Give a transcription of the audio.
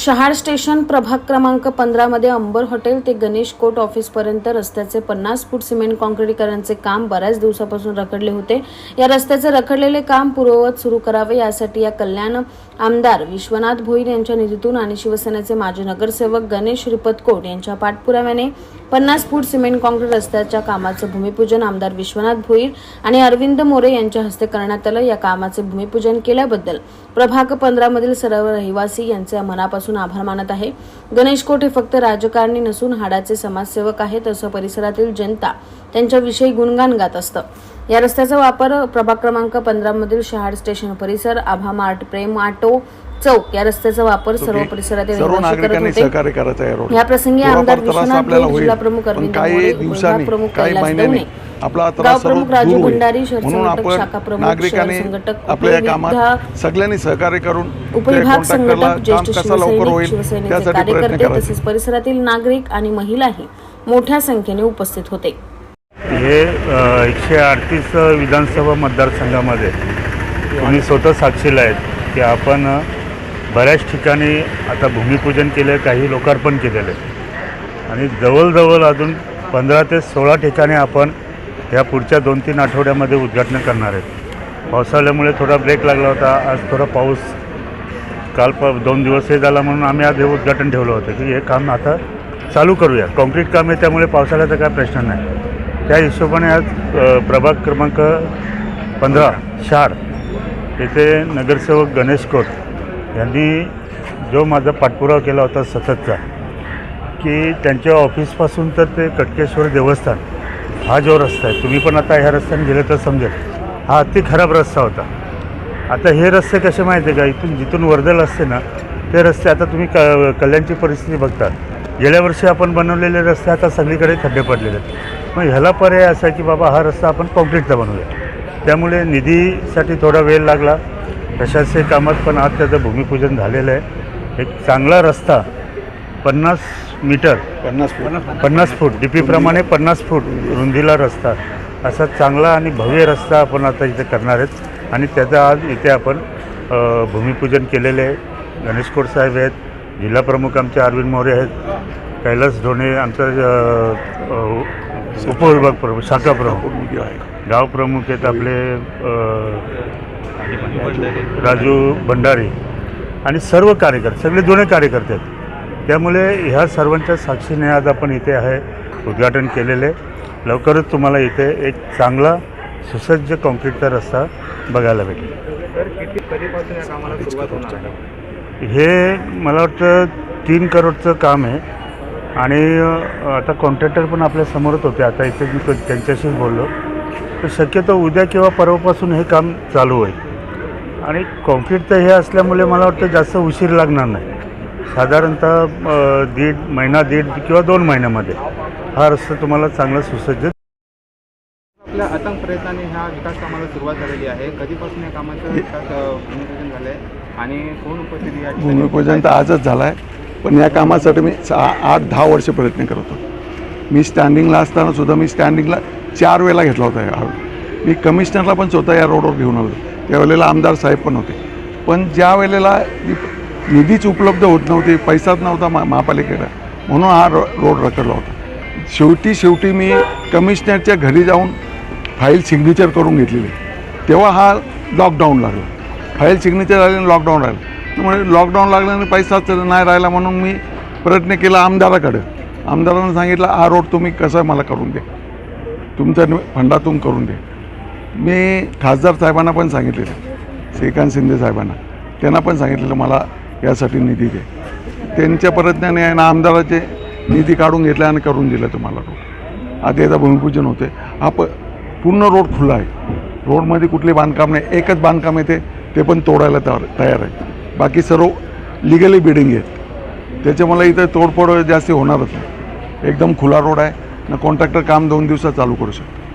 Shahad station प्रभाग क्रमांक पंधरामध्ये अंबर हॉटेल ते गणेश कोट ऑफिसपर्यंत रस्त्याचे पन्नास फूट सिमेंट काँक्रिटीकरणचे काम बऱ्याच दिवसापासून रखडले होते. या रस्त्याचे रखडलेले काम पूर्ववत सुरू करावे यासाठी या कल्याण आमदार विश्वनाथ भोईर यांच्या निधीतून आणि शिवसेनेचे माजी नगरसेवक गणेश रिपतकोट यांच्या पाठपुराव्याने पन्नास फूट सिमेंट काँक्रीट रस्त्याच्या कामाचं भूमिपूजन आमदार विश्वनाथ भोईर आणि अरविंद मोरे यांच्या हस्ते करण्यात आलं. या कामाचे भूमिपूजन केल्याबद्दल प्रभाग पंधरामधील सर्व रहिवासी यांचे मनापासून आभार मानत आहे. गणेश कोट हे फक्त राजकारणी नसून हाडाचे समाजसेवक आहेत असं परिसरातील जनता त्यांच्याविषयी गुणगान गात असतं. या रस्त्याचा वापर प्रभाग क्रमांक पंधरा मधील शहाड स्टेशन परिसर आभा मार्ट प्रेम ऑटो चौक या रस्त्याचा वापर सर्व परिसरातील या प्रसंगी आमदार विश्वनाथ. जिल्हा प्रमुख अरविंद प्रमुख कैलास आपला प्रमुख राजू. भंडारी, म्हणून आपण प्रमुख, नागरिकांनी आपल्या या कामात सगळ्यांनी सहकार्य करून उपविभाग संघटक काम ज्येष्ठ शिवसैनिक कार्यकर्ते तसेच परिसरातील नागरिक आणि महिलाही मोठ्या संख्येने उपस्थित होते. हे एकशे अडतीस विधानसभा मतदारसंघामध्ये तुम्ही स्वतः साक्षीला आहेत की आपण बऱ्याच ठिकाणी आता भूमिपूजन केलं आहे काही लोकार्पण केलेलं आहे आणि जवळजवळ अजून पंधरा ते सोळा ठिकाणी आपण ह्या पुढच्या दोन तीन आठवड्यामध्ये उद्घाटन करणार आहेत. पावसाळ्यामुळे थोडा ब्रेक लागला होता आज थोडा पाऊस. काल प दोन दिवस हे झाला म्हणून आम्ही आज हे उद्घाटन ठेवलं होतं की हे काम आता चालू करूया. कॉन्क्रीट काम आहे त्यामुळे पावसाळ्याचा काय प्रश्न नाही. त्या हिशोबाने आज प्रभाग क्रमांक पंधरा शाड येथे नगरसेवक गणेश कोट यांनी जो माझा पाठपुरावा केला होता सततचा की त्यांच्या ऑफिसपासून तर ते कटकेश्वर देवस्थान हा जो रस्ता आहे तुम्ही पण आता ह्या रस्त्याने गेले तर समजेल. हा अति खराब रस्ता होता. आता हे रस्ते कसे माहिती आहे का? इथून जिथून वर्दल असते ना ते रस्ते आता तुम्ही क कल्याणची परिस्थिती बघता गेल्या वर्षी आपण बनवलेले रस्ते आता सगळीकडे खड्डे पडलेले आहेत. मग ह्याला पर्याय असा की बाबा हा रस्ता आपण कॉन्क्रीटचा बनवूया. त्यामुळे निधीसाठी थोडा वेळ लागला. प्रशासकीय कामात पण आज त्याचं भूमिपूजन झालेलं आहे. एक चांगला रस्ता पन्नास मीटर. पन्नास फूट. पन्नास फूट. डी पीप्रमाणे पन्नास फूट रुंदीला रस्ता. असा चांगला आणि भव्य रस्ता आपण आता इथे करणार आहेत. आणि त्याचं आज इथे आपण भूमिपूजन केलेले आहे. गणेश कोट साहेब आहेत. जिल्हा प्रमुख आमचे अरविंद मोरे आहेत. कैलास ढोणे आमचा उपविभाग प्रमुख शाखा प्रमुख. गाव प्रमुख आहेत आपले राजू भंडारी. आणि सर्व कार्यकर्ते सगळे जुने कार्यकर्ते आहेत. त्यामुळे ह्या सर्वांच्या साक्षीने आज आपण इथे आहे उद्घाटन केलेले. लवकरच तुम्हाला इथे एक चांगला सुसज्ज कॉन्क्रीटचा रस्ता बघायला भेटेल. हे मला वाटतं तीन करोडचं काम आहे. आणि आता कॉन्ट्रॅक्टर पण आपल्या समोरच होते. आता इथे मी त्यांच्याशीच बोललो. तर शक्यतो उद्या किंवा परवापासून हे काम चालू होईल. आणि कॉन्क्रीटचं हे असल्यामुळे मला वाटतं जास्त उशीर लागणार नाही. साधारणतः दीड महिना दीड किंवा दोन महिन्यामध्ये. हा रस्ता तुम्हाला चांगला सुसज्ज आपल्या प्रयत्नाने ह्या विकास कामाला सुरुवात झालेली आहे. कधीपासून या कामाचं विकास भूमिपूजन झालं आहे आणि कोण उपस्थिती या ठिकाणी? भूमिपूजन तर आजच झालं आहे पण या कामासाठी मी सा आठ दहा वर्ष प्रयत्न करत होतो. मी स्टँडिंगला असताना सुद्धा मी स्टँडिंगला चार वेळेला घेतला होता या रोड मी कमिशनरला पण स्वतः या रोडवर घेऊन आलो. त्यावेळेला आमदार साहेब पण होते. पण ज्या वेळेला निधीच उपलब्ध होत नव्हते पैसाच नव्हता मा महापालिकेला म्हणून हा रो रोड रखडला होता. शेवटी शेवटी मी कमिशनरच्या घरी जाऊन फाईल सिग्नेचर करून घेतलेली. तेव्हा हा लॉकडाऊन लागला. फाईल सिग्नेचर झाल्याने लॉकडाऊन राहिलं. त्यामुळे लॉकडाऊन लागल्याने पैसाच नाही राहिला म्हणून मी प्रयत्न केला आमदाराकडे. आमदारानं सांगितलं हा रोड तुम्ही कसं मला करून द्या. तुमच्या फंडातून करून द्या. मी खासदार साहेबांना पण सांगितलेलं श्रीकांत शिंदे साहेबांना. त्यांना पण सांगितलेलं मला यासाठी निधी दे त्यांच्या प्रयत्नाने आहे ना आमदाराचे निधी काढून घेतला आणि करून दिलं तुम्हाला रोड. आता याचा भूमिपूजन होते. हा प पूर्ण रोड खुला आहे. रोडमध्ये कुठले बांधकाम नाही. एकच बांधकाम येते ते ते पण तोडायला तयार तयार आहे. बाकी सर्व लिगली बिल्डिंग आहेत. त्याच्यामुळे इथं तोडफोड जास्त होणारच नाही. एकदम खुला रोड आहे. ना कॉन्ट्रॅक्टर काम दोन दिवसात चालू करू शकतो.